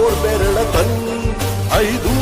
ತೋರ್ಬೆರಳ ತನ್ ಐದು